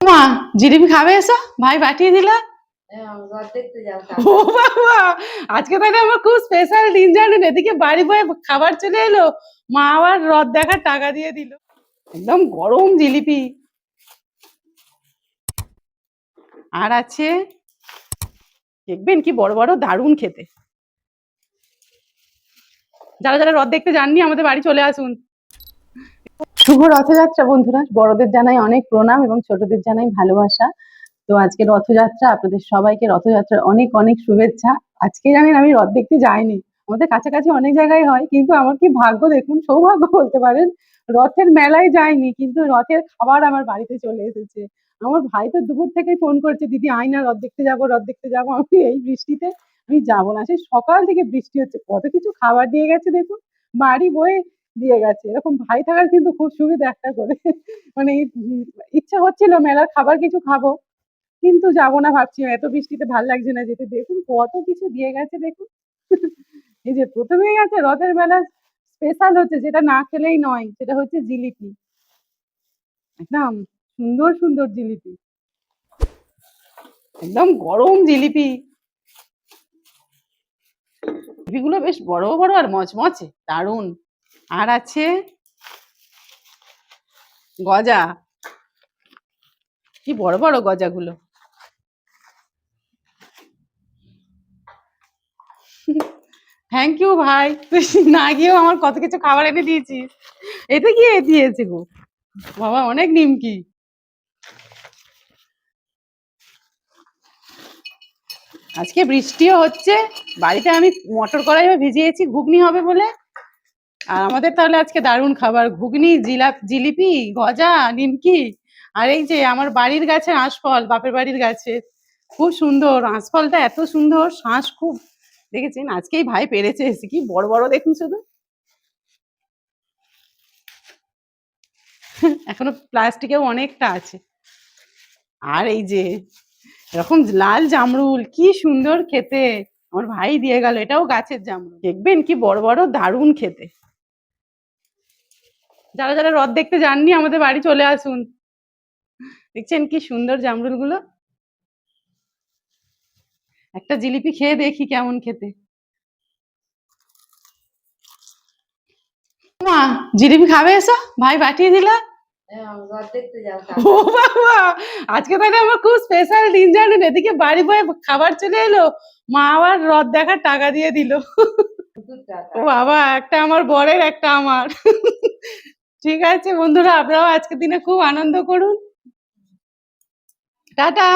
মা, জিলিপি খাবে এসো? ভাই পাঠিয়ে দিলা। আজকে তাহলে আমার খুব স্পেশাল দিন জানেন। এদিকে বাড়ি বয়ে খাবার চলে এলো। মা আবার রথ দেখার টাকা দিয়ে দিল। একদম গরম জিলিপি। আর আছে? দেখবেন কি বড় বড় দারুণ খেতে। যারা যারা রথ দেখতে যাননি, আমাদের বাড়ি চলে আসুন। শুভ রথযাত্রা বন্ধুরা। বড়দের জানাই অনেক প্রণাম এবং ছোটদের জানাই ভালোবাসা। তো আজকে রথযাত্রা, আপনাদের সবাইকে রথযাত্রার অনেক অনেক শুভেচ্ছা। আজকে জানেন আমি রথ দেখতে যাইনি। আমাদের কাছাকাছি অনেক জায়গায় হয়, কিন্তু আমার কি ভাগ্য দেখুন? সৌভাগ্য বলতে পারেন, রথের মেলায় যায়নি কিন্তু রথের খাবার আমার বাড়িতে চলে এসেছে। আমার ভাই তো দুপুর থেকে ফোন করছে, দিদি, আয় না, রথ দেখতে যাব, রথ দেখতে যাব। আমি এই বৃষ্টিতে, আমি যাব না। সেই সকাল থেকে বৃষ্টি হচ্ছে। কত কিছু খাবার দিয়ে গেছে দেখুন। বাড়ি বয়ে দিয়ে গেছে। এরকম ভাই থাকার কিন্তু খুব সুবিধা একটা করে। মানে ইচ্ছা হচ্ছিল মেলার খাবার কিছু খাব, কিন্তু যাব না ভাবছি। এত বৃষ্টিতে ভালো লাগছে না যেতে। দেখুন কত কিছু দিয়ে গেছে, দেখুন। এই যে প্রথমেই আছে রথের মেলা স্পেশাল হচ্ছে, যেটা না খেলেই নয়, সেটা হচ্ছে জিলিপি। একদম সুন্দর সুন্দর জিলিপি। একদম গরম জিলিপি। জিলিপিগুলো বেশ বড় বড় আর মচমচে, দারুণ। আর আছে? গজা? কি বড় বড় গজাগুলো। থ্যাংক ইউ ভাই। তুই না গিয়েও আমার কত কিছু খাবার এনে দিয়েছিস। এতে কি দিয়েছে গো? বাবা, অনেক নিমকি। আজকে বৃষ্টিও হচ্ছে। বাড়িতে আমি মটর কড়াই ভিজিয়েছি, ঘুগনি হবে বলে। আর আমাদের তাহলে আজকে দারুণ খাবার। ঘুগনি, জিলাপ, জিলিপি, গজা, নিমকি, আর এই যে আমার বাড়ির গাছে আঁশফল, বাপের বাড়ির গাছে। খুব সুন্দর। আঁশফলটা এত সুন্দর, শাঁস খুব। দেখেছেন? আজকেই ভাই পেরেছে এসে। কি বড় বড় দেখুন শুধু। এখনও প্লাস্টিকেও অনেকটা আছে। আর এই যে, এরকম লাল জামরুল, কি সুন্দর খেতে। আমার ভাই দিয়ে গেল, এটাও গাছের জামরুল। দেখবেন কি বড় বড় দারুণ খেতে। যারা যারা রথ দেখতে যাননি আমাদের বাড়ি চলে আসুন। দেখছেন কি সুন্দর জামরুলগুলো একটা জিলিপি খেয়ে দেখি কেমন খেতে। মা জিলিপি খাবে এসো? ভাই পাঠিয়ে দিলা? ও বাবা আজকে তাহলে আমার খুব স্পেশাল দিন জানেন। এদিকে বাড়ি বয়ে খাবার চলে এলো। মা আবার রথ দেখার টাকা দিয়ে দিল। ও বাবা একটা আমার বরের একটা আমার। ঠিক আছে বন্ধুরা আপনারাও আজকের দিনে খুব আনন্দ করুন। টাটা।